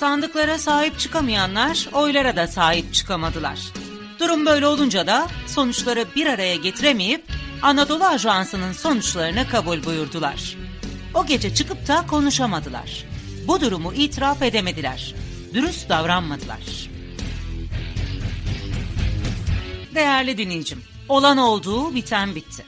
Sandıklara sahip çıkamayanlar oylara da sahip çıkamadılar. Durum böyle olunca da sonuçları bir araya getiremeyip Anadolu Ajansı'nın sonuçlarını kabul buyurdular. O gece çıkıp da konuşamadılar. Bu durumu itiraf edemediler. Dürüst davranmadılar. Değerli dinleyicim, olan olduğu biten bitti.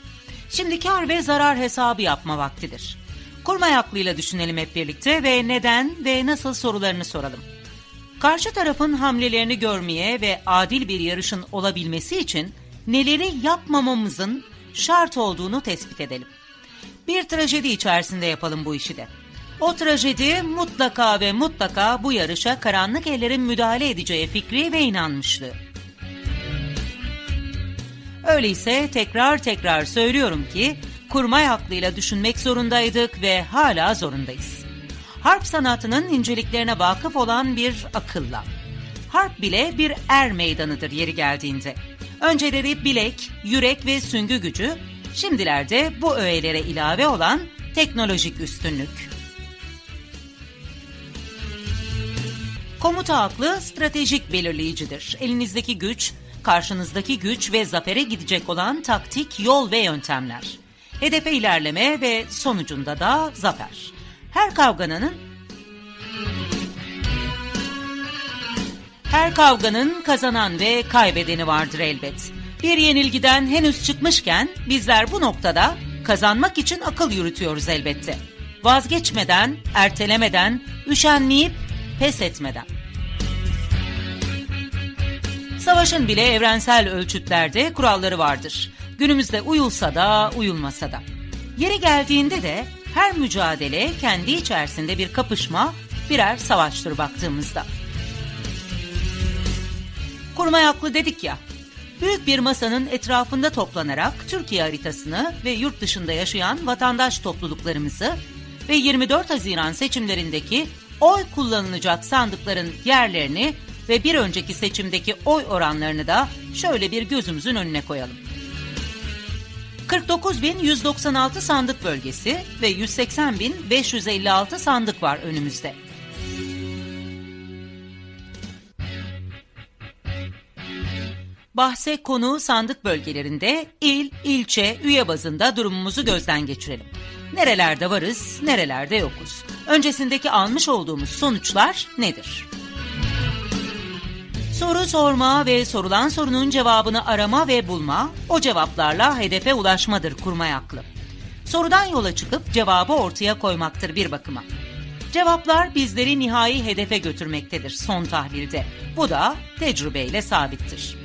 Şimdi kar ve zarar hesabı yapma vaktidir. Kurmay aklıyla düşünelim hep birlikte ve neden ve nasıl sorularını soralım. Karşı tarafın hamlelerini görmeye ve adil bir yarışın olabilmesi için neleri yapmamamızın şart olduğunu tespit edelim. Bir trajedi içerisinde yapalım bu işi de. O trajedi mutlaka ve mutlaka bu yarışa karanlık ellerin müdahale edeceği fikri ve inanmışlığı. Öyleyse tekrar tekrar söylüyorum ki kurmay aklıyla düşünmek zorundaydık ve hala zorundayız. Harp sanatının inceliklerine vakıf olan bir akılla. Harp bile bir er meydanıdır yeri geldiğinde. Önceleri bilek, yürek ve süngü gücü, şimdilerde bu öğelere ilave olan teknolojik üstünlük. Komuta aklı stratejik belirleyicidir. Elinizdeki güç, karşınızdaki güç ve zafere gidecek olan taktik, yol ve yöntemler. Hedefe ilerleme ve sonucunda da zafer. Her kavganın her kavganın kazanan ve kaybedeni vardır elbet. Bir yenilgiden henüz çıkmışken bizler bu noktada kazanmak için akıl yürütüyoruz elbette. Vazgeçmeden, ertelemeden, üşenmeyip pes etmeden. Savaşın bile evrensel ölçütlerde kuralları vardır. Günümüzde uyulsa da uyulmasa da. Yeri geldiğinde de her mücadele kendi içerisinde bir kapışma, birer savaştır baktığımızda. Kurmay aklı dedik ya, büyük bir masanın etrafında toplanarak Türkiye haritasını ve yurt dışında yaşayan vatandaş topluluklarımızı ve 24 Haziran seçimlerindeki oy kullanılacak sandıkların yerlerini ve bir önceki seçimdeki oy oranlarını da şöyle bir gözümüzün önüne koyalım. 49.196 sandık bölgesi ve 180.556 sandık var önümüzde. Bahse konu sandık bölgelerinde il, ilçe, üye bazında durumumuzu gözden geçirelim. Nerelerde varız, nerelerde yokuz? Öncesindeki almış olduğumuz sonuçlar nedir? Soru sorma ve sorulan sorunun cevabını arama ve bulma, o cevaplarla hedefe ulaşmadır kurmay aklı. Sorudan yola çıkıp cevabı ortaya koymaktır bir bakıma. Cevaplar bizleri nihai hedefe götürmektedir son tahlilde. Bu da tecrübeyle sabittir.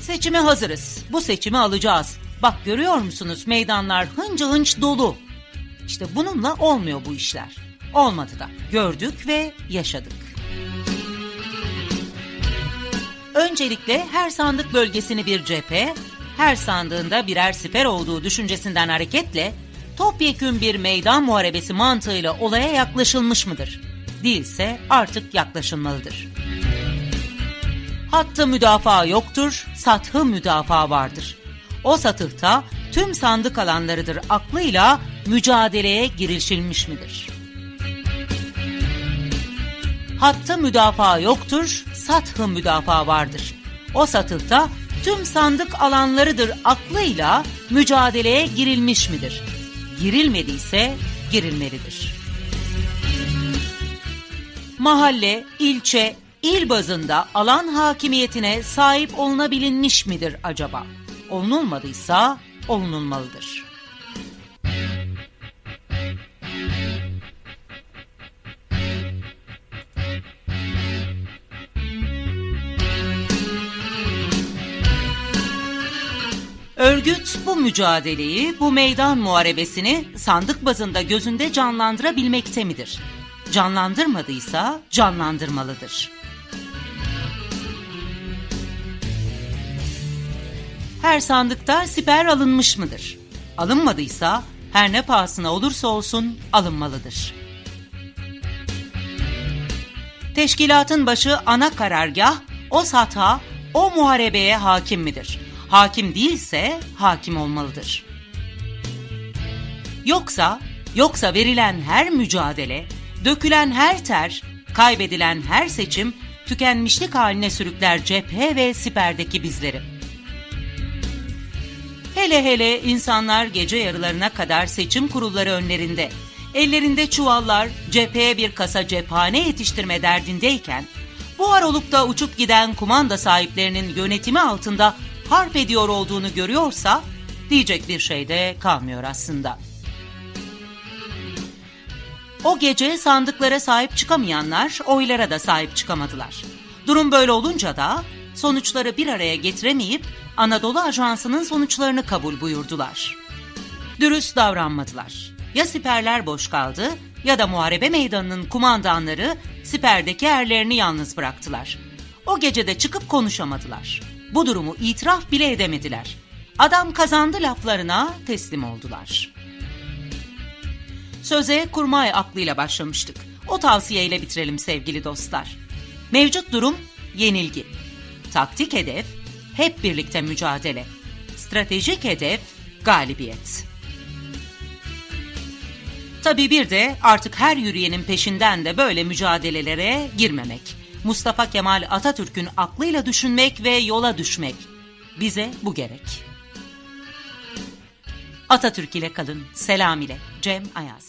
Seçime hazırız. Bu seçimi alacağız. Bak görüyor musunuz meydanlar hınca hınç dolu. İşte bununla olmuyor bu işler. Olmadı da. Gördük ve yaşadık. Öncelikle her sandık bölgesini bir cephe, her sandığında birer siper olduğu düşüncesinden hareketle topyekün bir meydan muharebesi mantığıyla olaya yaklaşılmış mıdır? Değilse artık yaklaşılmalıdır. Hattı müdafaa yoktur, sathı müdafaa vardır. O satıhta tüm sandık alanlarıdır aklıyla mücadeleye girişilmiş midir?'' Hattı müdafaa yoktur, sathı müdafaa vardır. O satıhta tüm sandık alanlarıdır aklıyla mücadeleye girilmiş midir? Girilmediyse girilmelidir. Mahalle, ilçe, il bazında alan hakimiyetine sahip olunabilinmiş midir acaba? Olunulmadıysa olunulmalıdır. Örgüt bu mücadeleyi, bu meydan muharebesini sandık bazında gözünde canlandırabilmekte midir? Canlandırmadıysa canlandırmalıdır. Her sandıkta siper alınmış mıdır? Alınmadıysa her ne pahasına olursa olsun alınmalıdır. Teşkilatın başı ana karargah, o satha, o muharebeye hakim midir? Hakim değilse hakim olmalıdır. Yoksa Yoksa verilen her mücadele, dökülen her ter, kaybedilen her seçim tükenmişlik haline sürükler cephe ve siperdeki bizleri. Hele hele insanlar gece yarılarına kadar seçim kurulları önlerinde, ellerinde çuvallar, cepheye bir kasa cephane yetiştirme derdindeyken, buhar olup uçup giden kumanda sahiplerinin yönetimi altında harp ediyor olduğunu görüyorsa, diyecek bir şey de kalmıyor aslında. O gece sandıklara sahip çıkamayanlar oylara da sahip çıkamadılar. Durum böyle olunca da sonuçları bir araya getiremeyip Anadolu Ajansı'nın sonuçlarını kabul buyurdular. Dürüst davranmadılar. Ya siperler boş kaldı ya da muharebe meydanının kumandanları siperdeki erlerini yalnız bıraktılar. O gece de çıkıp konuşamadılar. Bu durumu itiraf bile edemediler. Adam kazandı laflarına teslim oldular. Söze kurmay aklıyla başlamıştık. O tavsiyeyle bitirelim sevgili dostlar. Mevcut durum yenilgi. Taktik hedef hep birlikte mücadele. Stratejik hedef galibiyet. Tabii bir de artık her yürüyenin peşinden de böyle mücadelelere girmemek. Mustafa Kemal Atatürk'ün aklıyla düşünmek ve yola düşmek. Bize bu gerek. Atatürk ile kalın. Selam ile. Cem Ayaz.